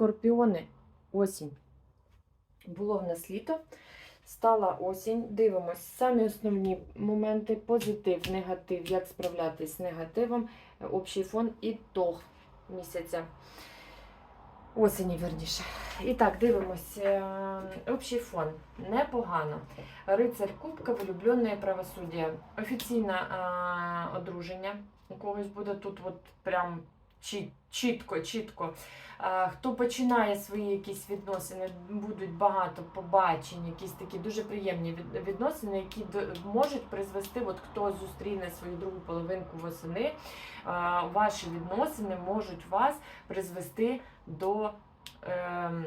Скорпіони, осінь. Було в нас літо, стала осінь. Дивимось самі основні моменти: позитив, негатив, як справлятись з негативом, общий фон і тог місяця. Осені, верніше. І так, дивимось. е, Общий фон. Непогано. Рицарь Кубка, влюбленне правосуддя. Офіційне е, одруження. У когось буде тут от прям чітко, чітко. Е, Хто починає свої якісь відносини, будуть багато побачень, якісь такі дуже приємні відносини, які можуть призвести, от хто зустріне свою другу половинку восени, е, ваші відносини можуть вас призвести до ем,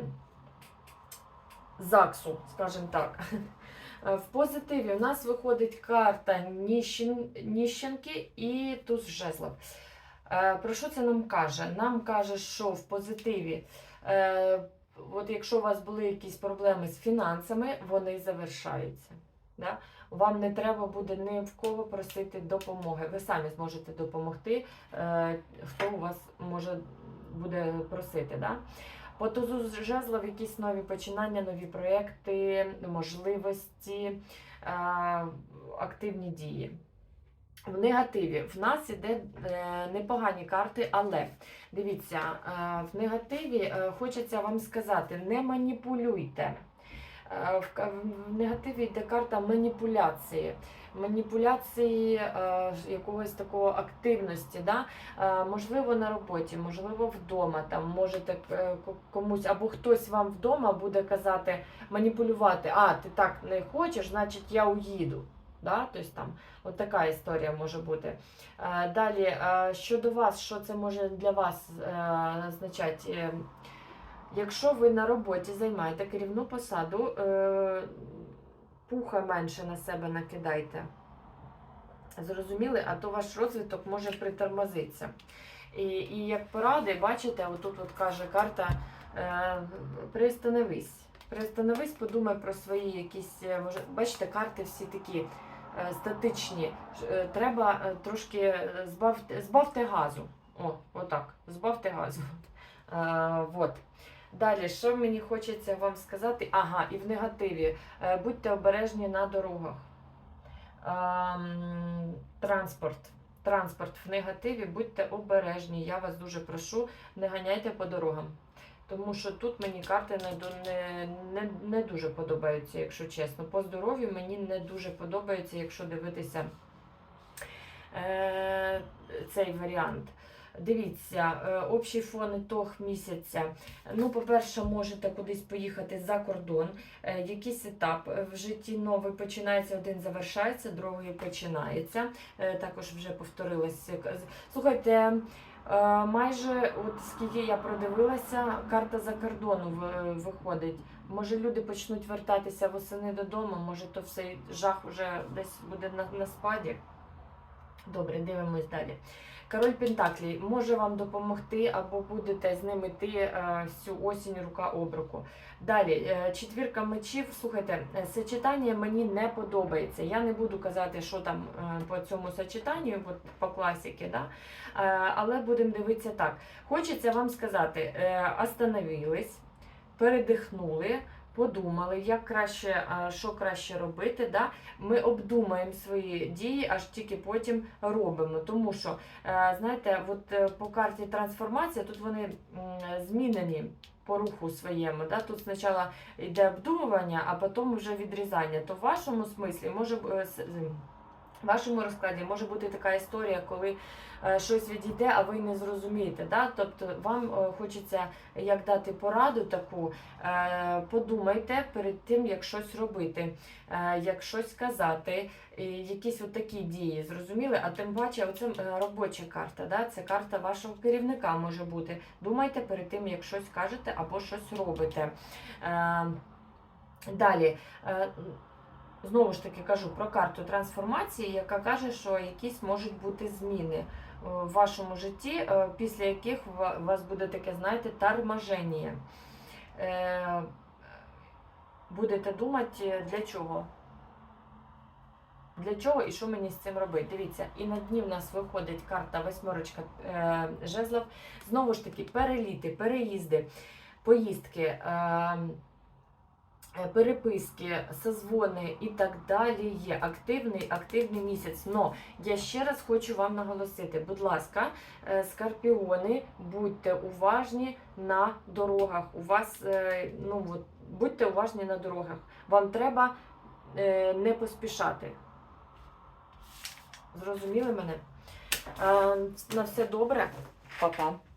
ЗАГСу, скажімо так. Е, В позитиві у нас виходить карта Ніщенки і туз жезлов. Е, Про що це нам каже? Нам каже, що в позитиві, е, от якщо у вас були якісь проблеми з фінансами, вони завершаються. Да? Вам не треба буде ні в кого просити допомоги. Ви самі зможете допомогти, е, хто у вас може буде просити. Да? По тузу жезлов якісь нові починання, нові проекти, можливості, активні дії. В негативі в нас іде е, непогані карти, але дивіться, е, в негативі е, хочеться вам сказати: не маніпулюйте. В, негативі йде карта маніпуляції. Маніпуляції якогось такого активності, да? Можливо, на роботі, можливо, вдома. Там можете комусь або хтось вам вдома буде казати, маніпулювати, а ти так не хочеш, значить я уїду. Да? Тобто там от така історія може бути. Е, Далі, е, щодо вас, що це може для вас е, означати? Якщо ви на роботі займаєте керівну посаду, пуха менше на себе накидайте. Зрозуміли, а то ваш розвиток може притормозитися. І, і як поради, бачите, отут от каже карта, е, приостановись. Приостановись, подумай про свої якісь, може, бачите, карти всі такі статичні. Е, Треба е, трошки е, збавте, збавте газу. О, отак, збавте газу. Е, вот. Далі, що мені хочеться вам сказати? Ага, і в негативі. Е, Будьте обережні на дорогах. Ем, Транспорт. Транспорт в негативі, будьте обережні. Я вас дуже прошу, не ганяйте по дорогам. Тому що тут мені карти не, не, не, дуже подобаються, якщо чесно. По здоров'ю мені не дуже подобається, якщо дивитися е, цей варіант. Дивіться, е, общий фон ітог місяця. Ну, по-перше, можете кудись поїхати за кордон. Е, Якийсь етап в житті новий починається, один завершається, другий починається. Е, Також вже повторилося. Слухайте, майже от скільки я продивилася, карта за кордону виходить. Може, люди почнуть вертатися восени додому, може, то все жах вже десь буде на, на спаді. Добре, дивимось далі. Король Пентаклі може вам допомогти або будете з ним йти е, всю осінь рука об руку. Далі, е, четвірка мечів. Слухайте, е, сочетання мені не подобається. Я не буду казати, що там по цьому сочетанню, по класіки, да? Але будемо дивитися так. Хочеться вам сказати: остановились, передихнули. Подумали, як краще, що краще робити. Да? Ми обдумаємо свої дії, аж тільки потім робимо. Тому що, е, знаєте, от е, по карті трансформація тут вони змінені по руху своєму. Да? Тут спочатку йде обдумування, а потім вже відрізання. То в вашому смислі може е, в вашому розкладі може бути така історія, коли е, щось відійде, а ви не зрозумієте. Да? Тобто вам е, хочеться як дати пораду таку, е, подумайте перед тим, як щось робити, як щось казати, і якісь такі дії, зрозуміли? А тим паче, оце робоча карта, да? це карта вашого керівника може бути. Думайте перед тим, як щось кажете або щось робите. Далі. Знову ж таки кажу про карту трансформації, яка каже, що якісь можуть бути зміни е, в вашому житті, е, після яких у вас буде таке, знаєте, торможення. Е, Будете думати, для чого? Для чого і що мені з цим робити? Дивіться, і на дні в нас виходить карта восьмерочка жезлов. Знову ж таки, переліти, переїзди. поїздки. Е, Переписки, созвони і так далі є активний, активний місяць. Но я ще раз хочу вам наголосити, будь ласка, е, скорпіони, будьте уважні на дорогах. У вас е, ну от, будьте уважні на дорогах. Вам треба не поспішати. Зрозуміли мене? На все добре, Па-па.